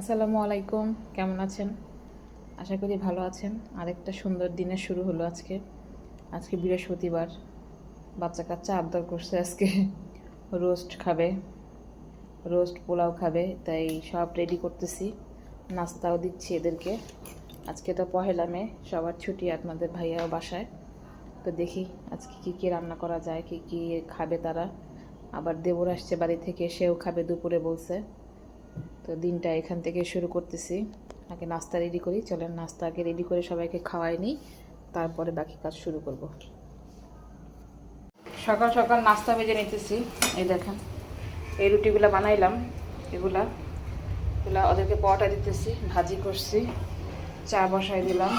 আসসালামু আলাইকুম, কেমন আছেন? আশা করি ভালো আছেন। আরেকটা সুন্দর দিনের শুরু হলো আজকে। আজকে বৃহস্পতিবার। বাচ্চা কাচ্চা আবদার করছে আজকে। রোস্ট খাবে। রোস্ট পোলাও খাবে, তাই সব রেডি করতেছি। নাস্তাও দিচ্ছি এদেরকে। আজকে তো পহেলা মে, সবার ছুটি আপনাদের ভাইয়াও বাসায়। তো দেখি আজকে কী কী রান্না করা যায়, কী কী খাবে তারা। আবার দেবর আসছে বাড়ি থেকে, সেও খাবে দুপুরে বলছে। তো দিনটা এখান থেকে শুরু করতেছি। আগে নাস্তা রেডি করি। চলেন, নাস্তা আগে রেডি করে সবাইকে খাওয়াই নিই। তারপরে বাকি কাজ শুরু করব। সকাল সকাল নাস্তা ভেজে নিতেছি। এই দেখেন, এই রুটিগুলো বানাইলাম। এগুলা এগুলা ওদেরকে পরোটা দিতেছি, ভাজি করছি, চা বসাই দিলাম।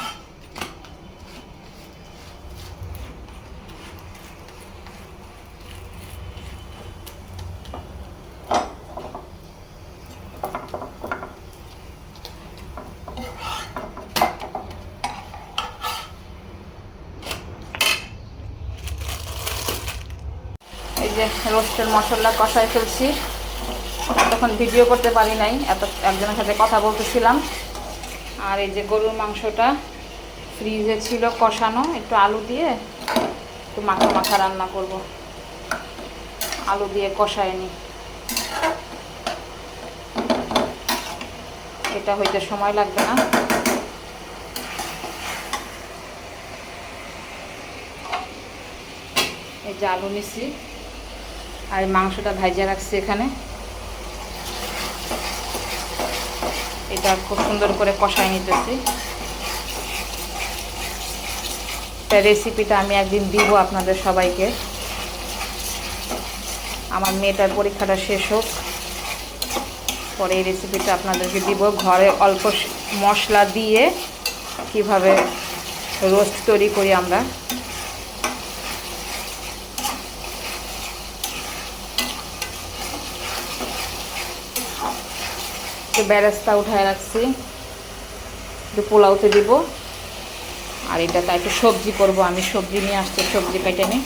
রোস্টের মশলা কষাই ফেলছি। তখন ভিডিও করতে পারি নাই, এত একজনের সাথে কথা বলতেছিলাম। আর এই যে গরুর মাংসটা ফ্রিজে ছিল কষানো, একটু আলু দিয়ে একটু মাখা মাখা রান্না করব। আলু দিয়ে কষায় নি এটা হইতে সময় লাগবে না। এই যে আলু নিছি, আর মাংসটা ভাইজা রাখছি এখানে। এটা খুব সুন্দর করে কষাই নিতেছি। রেসিপিটা আমি একদিন দিব আপনাদের সবাইকে। আমার মেয়েটার পরীক্ষাটা শেষ হোক। পরে এই রেসিপিটা আপনাদেরকে দিব। ঘরে অল্প মশলা দিয়ে কীভাবে রোস্ট তৈরি করি আমরা। ব্যারেস্তা উঠায় রাখছি। একটু পোলাওতে দিব। আর এটাতে একটু সবজি করব আমি। সবজি নিয়ে আসছি, সবজি কেটে নিই।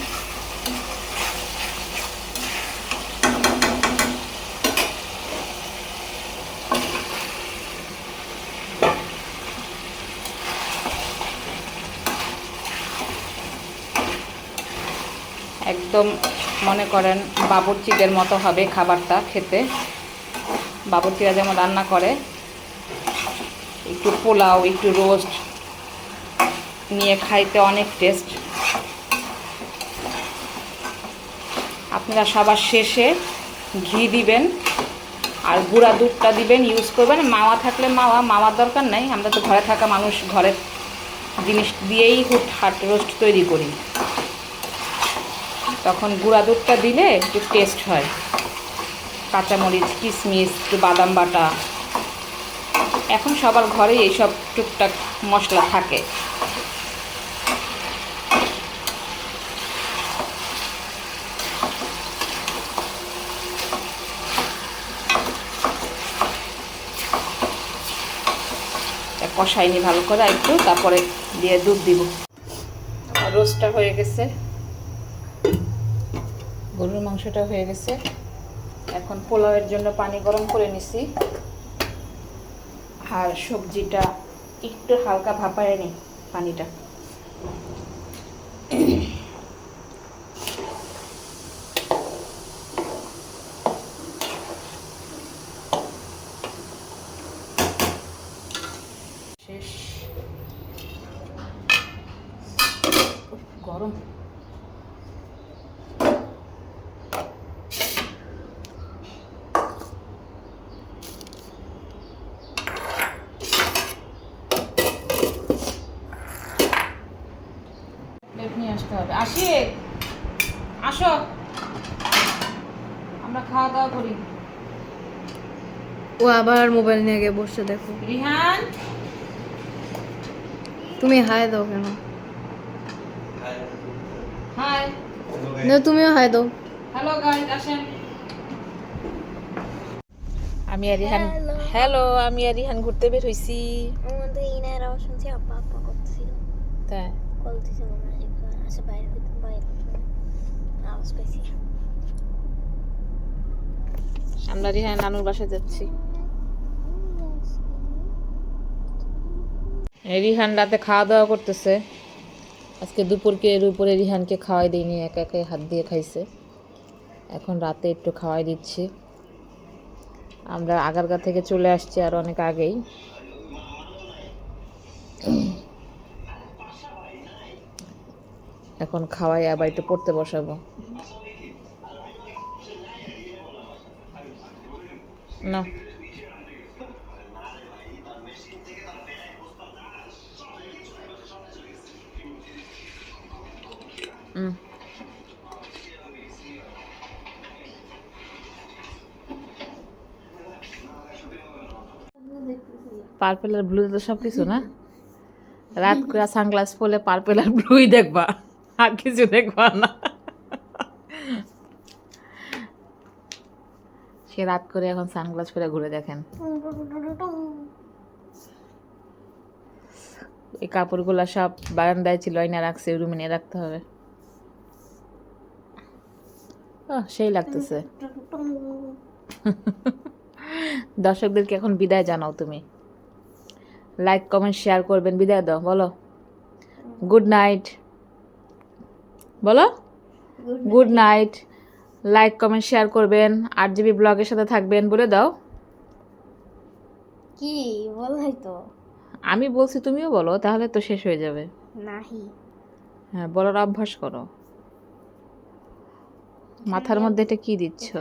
একদম মনে করেন বাবুর্চিদের মতো হবে খাবারটা খেতে। বাবুর্চিরা যেমন রান্না করে, একটু পোলাও, একটু রোস্ট নিয়ে খাইতে অনেক টেস্ট। আপনারা সবার শেষে ঘি দিবেন আর গুঁড়া দুধটা দিবেন ইউজ করবেন। মাওয়া থাকলে মাওয়া, মাওয়ার দরকার নাই। আমরা তো ঘরে থাকা মানুষ, ঘরের জিনিস দিয়েই হুট হাট রোস্ট তৈরি করি। তখন গুঁড়া দুধটা দিলে একটু টেস্ট হয়। কাঁচামরিচ কিশমিশ একটু বাদাম বাটা। এখন সবার ঘরেই এইসব টুকটাক মশলা থাকে। কষাইনি ভালো করে একটু তারপরে দিয়ে দুধ দিব। রোস্টটা হয়ে গেছে। গরুর মাংসটা হয়ে গেছে। এখন পোলাওয়ের জন্য পানি গরম করে নিছি। আর সবজিটা একটু হালকা ভাপায় নিই পানিটা। শেষ। গরম। প্লেট নিয়ে আসতে হবে। আসি আসো। আমরা খাওয়া দাওয়া করি। ও আবার মোবাইল নিয়ে গিয়ে বসে দেখো। রিহান? তুমি হাই দাও কেন? হাই না তুমিও হাই দাও। হ্যালো গাইজ আসেন। আমি আর রিহান হ্যালো আমি আর রিহান ঘুরতে বের হইছি। আমাদের ইনার শুনছি আপা আপা করছিল তাই। কল দিছে মনে হয় আসে বাইরে বাইরে আওয়াজ পাইছি আমরা রিহান নানুর বাসায় যাচ্ছি। রিহান রাতে খাওয়া দাওয়া করতেছে। আজকে দুপুরকে এর উপরে রিহানকে খাওয়াই দিইনি একা একাই হাত দিয়ে খাইছে। এখন রাতে একটু খাওয়াই দিচ্ছি। আমরা আগারগা থেকে চলে আসছি আর অনেক আগেই। এখন খাওয়াই, আবার একটু পড়তে বসাবো। না। পার্পেল আর ব্লু তো সব কিছু না? রাত করে সানগ্লাস পরলে পার্পেল আর ব্লুই দেখবা। আর কিছু দেখবা না। সে রাত করে এখন সানগ্লাস পরে ঘুরে দেখেন। এই কাপড়গুলো সব বারান্দায় ছিল আইনা রাখছে রুমে নিয়ে রাখতে হবে। সেই লাগতেছে। দর্শকদেরকে এখন বিদায় জানাও তুমি। লাইক কমেন্ট শেয়ার করবেন, বিদায় দাও, বলো। গুড নাইট বলো। Good night like comment share করবেন। আর জিবি ব্লগের সাথে থাকবেন বলে দাও। কি? বলাই তো। আমি বলছি তুমিও বলো তাহলে তো শেষ হয়ে যাবে। নাহি। হ্যাঁ বলার অভ্যাস করো। মাথার মধ্যে এটা কি দিচ্ছ?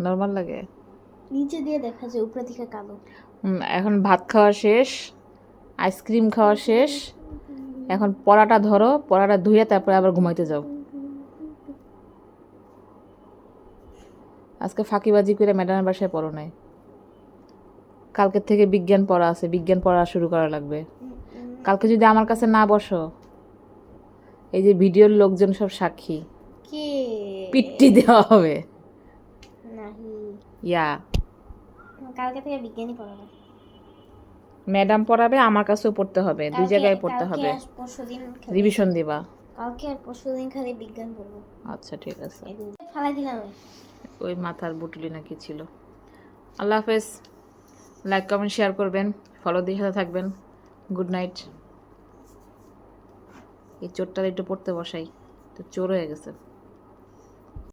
নর্মাল লাগে? নিচে দিয়ে দেখা যায় উপরে থেকে কালো। এখন ভাত খাওয়া শেষ আইসক্রিম খাওয়া শেষ। এখন পড়াটা ধরো পড়াটা ধুয়ে তারপরে আবার ঘুমাইতে যাও। আজকে ফাঁকিবাজি করে ম্যাডামের বাসায় পড়ো নাই। কালকের থেকে বিজ্ঞান পড়া আছে বিজ্ঞান পড়া শুরু করা লাগবে। কালকে যদি আমার কাছে না বসো এই যে ভিডিওর লোকজন সব সাক্ষী। কে? পিট্টি দেওয়া হবে। ইয়া। কালকে থেকে বিজ্ঞানী পড়াবো ম্যাডাম পড়াবে আমার কাছেও পড়তে হবে। দুই জায়গায় পড়তে হবে। রিভিশন দিবা। কালকে আর পরশু দিন খালি বিজ্ঞান পড়ব। আচ্ছা ঠিক আছে। ফালাই দিলাম। ওই মাথার বুটলি নাকি ছিল। আল্লাহ হাফেজ। লাইক কমেন্ট শেয়ার করবেন। ফলো দিয়ে সাথে থাকবেন। গুড নাইট এই চোরটা একটু পড়তে বসাই। তো চোর হয়ে গেছে।